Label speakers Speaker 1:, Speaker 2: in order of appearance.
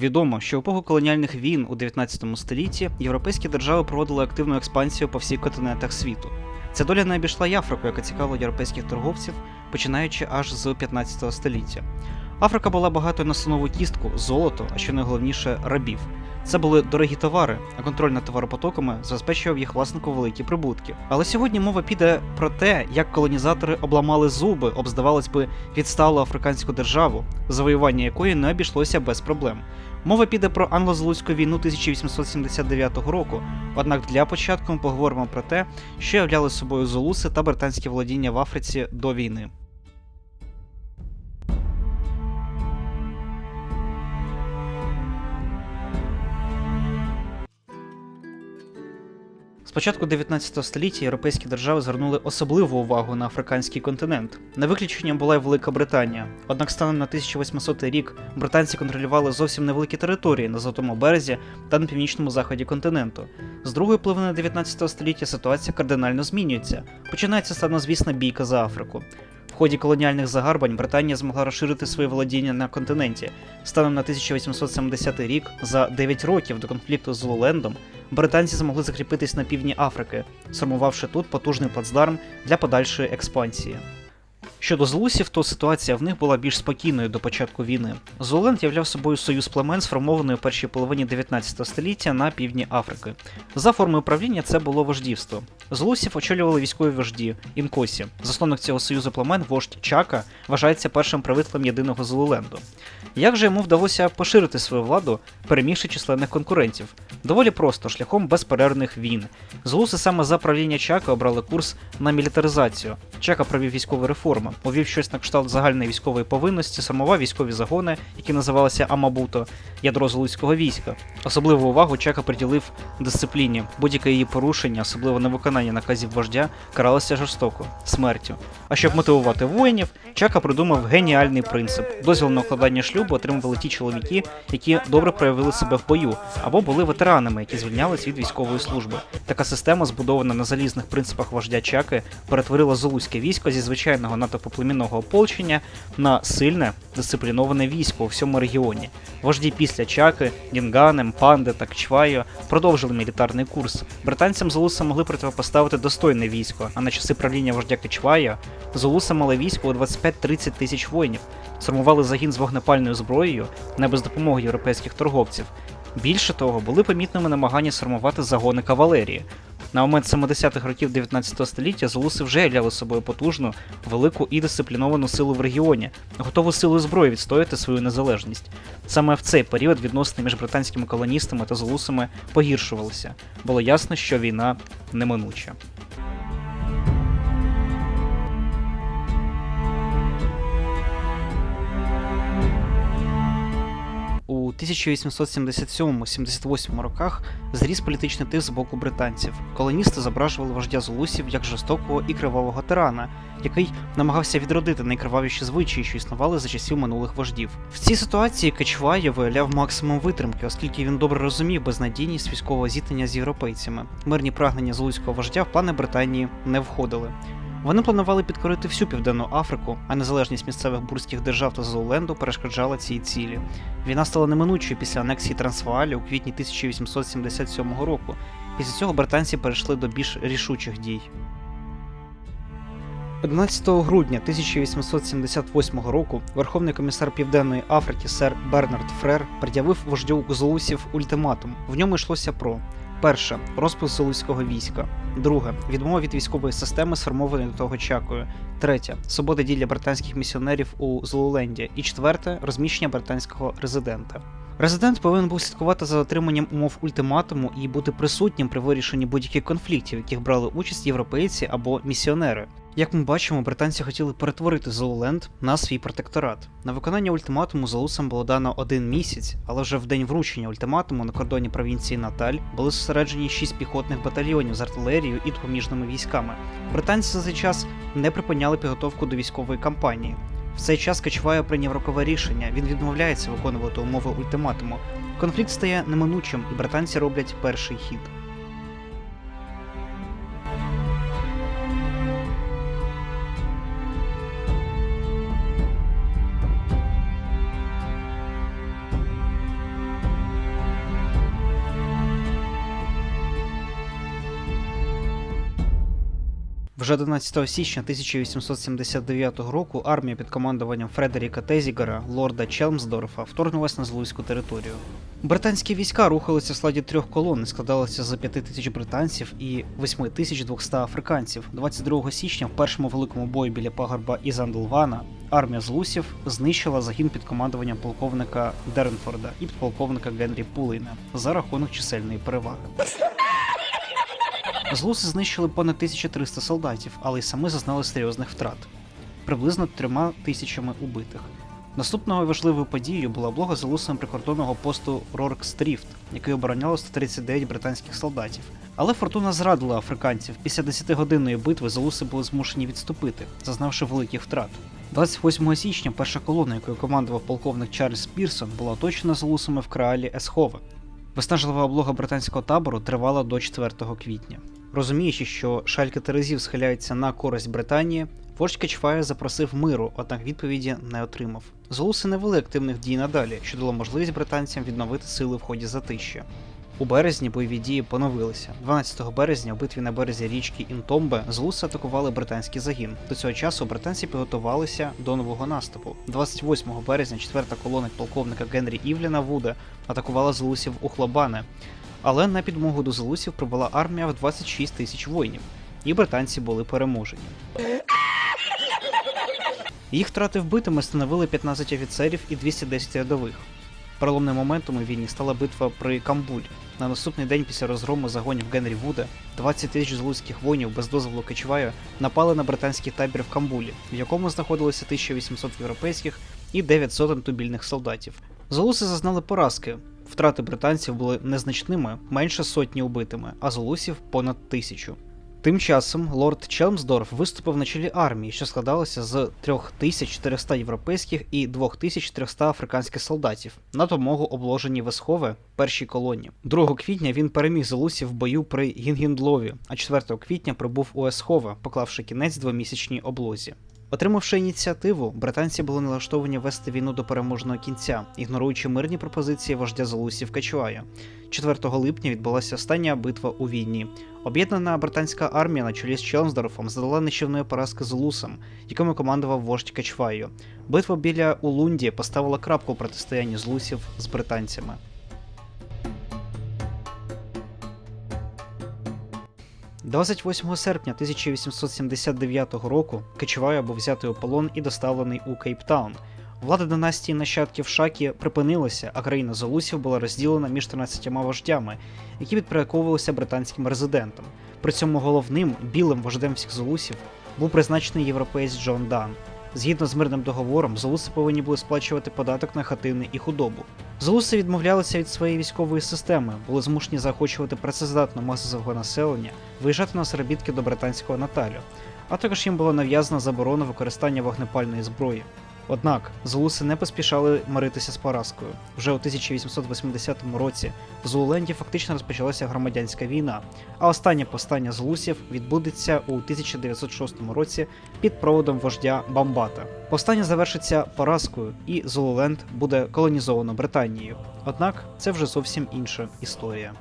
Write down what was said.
Speaker 1: Відомо, що в епоху колоніальних війн у 19 столітті європейські держави проводили активну експансію по всіх континентах світу. Ця доля не обійшла й Африку, яка цікавила європейських торговців, починаючи аж з 15 століття. Африка була багатою на слонову кістку, золото, а що найголовніше рабів. Це були дорогі товари, а контроль над товаропотоками забезпечував їх власнику великі прибутки. Але сьогодні мова піде про те, як колонізатори обламали зуби, об, здавалось би, відсталу африканську державу, завоювання якої не обійшлося без проблем. Мова піде про англо-зулузьку війну 1879 року. Однак для початку ми поговоримо про те, що являли собою золуси та британські володіння в Африці до війни. З початку 19 століття європейські держави звернули особливу увагу на африканський континент. Не виключенням була й Велика Британія. Однак станом на 1800 рік британці контролювали зовсім невеликі території на Золотому березі та на північному заході континенту. З другої половини 19 століття ситуація кардинально змінюється. Починається славнозвісна бійка за Африку. Ході колоніальних загарбань Британія змогла розширити свої володіння на континенті. Станом на 1870 рік, за 9 років до конфлікту з Лолендом, британці змогли закріпитись на півдні Африки, сформувавши тут потужний плацдарм для подальшої експансії. Щодо злусів, то ситуація в них була більш спокійною до початку війни. Золенд являв собою союз племен, сформований у першій половині 19 століття на півдні Африки. За формою правління це було вождівство. Злусів очолювали військові вожді інкосі. Засновник цього союзу племен, вождь Чака, вважається першим правителем єдиного Золуленду. Як же йому вдалося поширити свою владу, перемігши численних конкурентів? Доволі просто, шляхом безперервних війн. Злуси саме за правління Чака обрали курс на мілітаризацію. Чака провів військові реформи, повів щось на кшталт загальної військової повинності, сформував військові загони, які називалися Амабуто, ядро золуцького війська. Особливу увагу Чака приділив дисципліні. Будь-яке її порушення, особливо невиконання наказів вождя, каралося жорстоко смертю. А щоб мотивувати воїнів, Чака придумав геніальний принцип: дозвіл на укладання шлюбу отримували ті чоловіки, які добре проявили себе в бою, або були ветеранами, які звільнялись від військової служби. Така система, збудована на залізних принципах вождя Чаки, перетворила золузьке військо зі звичайного натовпоплемінного ополчення на сильне дисципліноване військо у всьому регіоні. Вожді після Чаки, Дінгани, Мпанди та Кчвайо продовжили мілітарний курс. Британцям золуси могли противопоставити достойне військо, а на часи правління вождя Кичвая золуси мали військо у 25-30 тисяч воїнів, сформували загін з вогнепальною зброєю не без допомоги європейських торговців. Більше того, були помітними намагання сформувати загони кавалерії. На момент 70-х років 19 століття золуси вже являли собою потужну, велику і дисципліновану силу в регіоні, готову силу зброї відстояти свою незалежність. Саме в цей період відносини між британськими колоністами та зулусами погіршувалися. Було ясно, що війна неминуча. 1877-78 роках зріс політичний тиск з боку британців. Колоністи зображували вождя зулусів як жорстокого і кривавого тирана, який намагався відродити найкривавіші звичаї, що існували за часів минулих вождів. В цій ситуації Качвая виявляв максимум витримки, оскільки він добре розумів безнадійність військового зіткнення з європейцями. Мирні прагнення зулузького вождя в плани Британії не входили. Вони планували підкорити всю південну Африку, а незалежність місцевих бурських держав та Зоуленду перешкоджала цій цілі. Війна стала неминучою після анексії Трансваалі у квітні 1877 року. Після цього британці перейшли до більш рішучих дій. 11 грудня 1878 року Верховний комісар Південної Африки сер Бернард Фрер пред'явив вождю золусів ультиматум. В ньому йшлося про перше розпис золуського війська, друге відмова від військової системи, сформованої до того чакою, третє свобода дій для британських місіонерів у Злоуленді. і четверте розміщення британського резидента. Резидент повинен був слідкувати за дотриманням умов ультиматуму і бути присутнім при вирішенні будь-яких конфліктів, в яких брали участь європейці або місіонери. Як ми бачимо, британці хотіли перетворити Золуленд на свій протекторат. На виконання ультиматуму золусам було дано один місяць, але вже в день вручення ультиматуму на кордоні провінції Наталь були зосереджені шість піхотних батальйонів з артилерією і допоміжними військами. Британці за цей час не припиняли підготовку до військової кампанії. В цей час Качвая прийняв рокове рішення. Він відмовляється виконувати умови ультиматуму. Конфлікт стає неминучим, і британці роблять перший хід. Вже 11 січня 1879 року армія під командуванням Фредеріка Тезігера, лорда Челмсдорфа, вторгнулась на Злузьку територію. Британські війська рухалися в складі трьох колон і складалися з 5 тисяч британців і 8200 африканців. 22 січня в першому великому бою біля пагорба Ізандлвана армія злусів знищила загін під командуванням полковника Деренфорда і підполковника Генрі Пулейна за рахунок чисельної переваги. Злуси знищили понад 1300 солдатів, але й самі зазнали серйозних втрат приблизно трьома тисячами убитих. Наступною важливою подією була облога залусами прикордонного посту Роркстріфт, який обороняло 139 британських солдатів. Але фортуна зрадила африканців. Після 10-годинної битви залуси були змушені відступити, зазнавши великих втрат. 28 січня перша колона, якою командував полковник Чарльз Пірсон, була оточена залусами в краалі Есхове. Виснажлива облога британського табору тривала до 4 квітня. Розуміючи, що шальки Терезів схиляються на користь Британії, вождь Качфая запросив миру, однак відповіді не отримав. Золуси не вели активних дій надалі, що дало можливість британцям відновити сили в ході затища. У березні бойові дії поновилися. 12 березня у битві на березі річки Інтомбе злуси атакували британський загін. До цього часу британці підготувалися до нового наступу. 28 березня четверта колона полковника Генрі Івліна Вуда атакувала злусів у Хлобане, але на підмогу до злусів прибула армія в 26 тисяч воїнів, і британці були переможені. Їх втрати вбитими становили 15 офіцерів і 210 рядових. Переломним моментом у війні стала битва при Камбуль. На наступний день після розгрому загонів Генрі Вуда 20 тисяч злузьких воїнів без дозволу Качваю напали на британський табір в Камбулі, в якому знаходилося 1800 європейських і 9 сотень тубільних солдатів. Золуси зазнали поразки. Втрати британців були незначними, менше сотні убитими, а золусів понад тисячу. Тим часом лорд Челмсдорф виступив на чолі армії, що складалася з 3400 європейських і 2400 африканських солдатів на допомогу обложеній Весхове першій колоні. 2 квітня він переміг золусів в бою при Гінгіндлові, а 4 квітня прибув у Есхове, поклавши кінець двомісячній облозі. Отримавши ініціативу, британці були налаштовані вести війну до переможного кінця, ігноруючи мирні пропозиції вождя Золусів Качуая. 4 липня відбулася остання битва у війні. Об'єднана британська армія на чолі з Челмсдорфом задала нищівної поразки з Зулусам, якими командував вождь Качваю. Битва біля Улунді поставила крапку у протистоянні злусів з британцями. – 28 серпня 1879 року Качувая був взятий у полон і доставлений у Кейптаун. Влада династії нащадків Шакі припинилася, а країна Золусів була розділена між 13 вождями, які підпорядковувалися британським резидентам. При цьому головним білим вождем всіх золусів був призначений європеєць Джон Дан. Згідно з мирним договором, золуси повинні були сплачувати податок на хатини і худобу. Золуси відмовлялися від своєї військової системи, були змушені заохочувати працездатну масового населення виїжджати на заробітки до британського Наталю, а також їм була нав'язана заборона використання вогнепальної зброї. Однак зулуси не поспішали миритися з поразкою. Вже у 1880 році в Зууленді фактично розпочалася громадянська війна, а останнє повстання зулусів відбудеться у 1906 році під проводом вождя Бамбата. Повстання завершиться поразкою, і Зулуленд буде колонізовано Британією. Однак це вже зовсім інша історія.